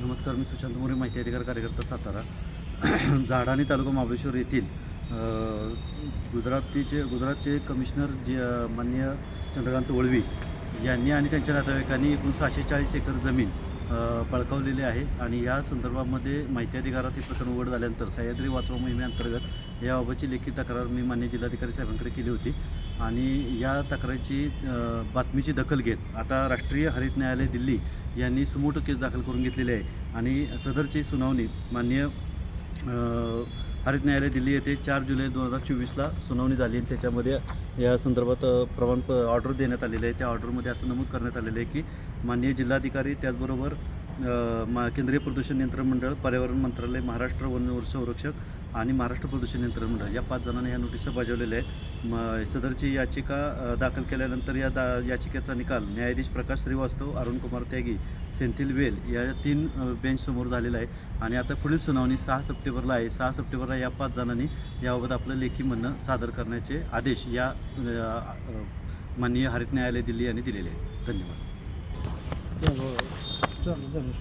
नमस्कार मी सुशांत मोरे माहिती अधिकार कार्यकर्ता सातारा. झाडाणी तालुका महाबळेश्वर येथील गुजरातीचे गुजरातचे कमिशनर जे माननीय चंद्रकांत वळवी यांनी आणि त्यांच्या नातेवाईकांनी एकूण सहाशे चाळीस एकर जमीन पळकावलेली बळकावलेली आहे. आणि या संदर्भामध्ये माहिती अधिकारात हे प्रकरण उघड झाल्यानंतर सह्याद्री वाचवा मोहिमेअंतर्गत याबाबतची लेखी तक्रार मी मान्य जिल्हाधिकारी साहेबांकडे केली होती. आणि या तक्रारीची बातमीची दखल घेत आता राष्ट्रीय हरित न्यायालय दिल्ली यांनी सुमोटो केस दाखल करून घेतलेली आहे. आणि सदरची सुनावणी माननीय हरित न्यायालय दिल्ली येथे चार जुलै दोन हजार चोवीसला सुनावणी झाली आणि त्याच्यामध्ये या संदर्भात प्रमाण ऑर्डर देण्यात आलेली आहे. त्या ऑर्डरमध्ये असं नमूद करण्यात आलेलं आहे की माननीय जिल्हाधिकारी त्याचबरोबर मा केंद्रीय प्रदूषण नियंत्रण मंडळ पर्यावरण मंत्रालय महाराष्ट्र वन संरक्षक आणि महाराष्ट्र प्रदूषण नियंत्रण मंडळ या पाच जणांना ह्या नोटिसा बजावलेल्या आहेत. म सदरची याचिका दाखल केल्यानंतर या दा याचिकेचा निकाल न्यायाधीश प्रकाश श्रीवास्तव अरुणकुमार त्यागी सेंथिल वेल या तीन बेंचसमोर झालेला आहे. आणि आता पुढील सुनावणी सहा सप्टेंबरला आहे. सहा सप्टेंबरला या पाच जणांनी याबाबत आपलं लेखी म्हणणं सादर करण्याचे आदेश या माननीय हरित न्यायालय दिल्ली यांनी दिलेले आहेत. धन्यवाद. हो, हो. चालेल.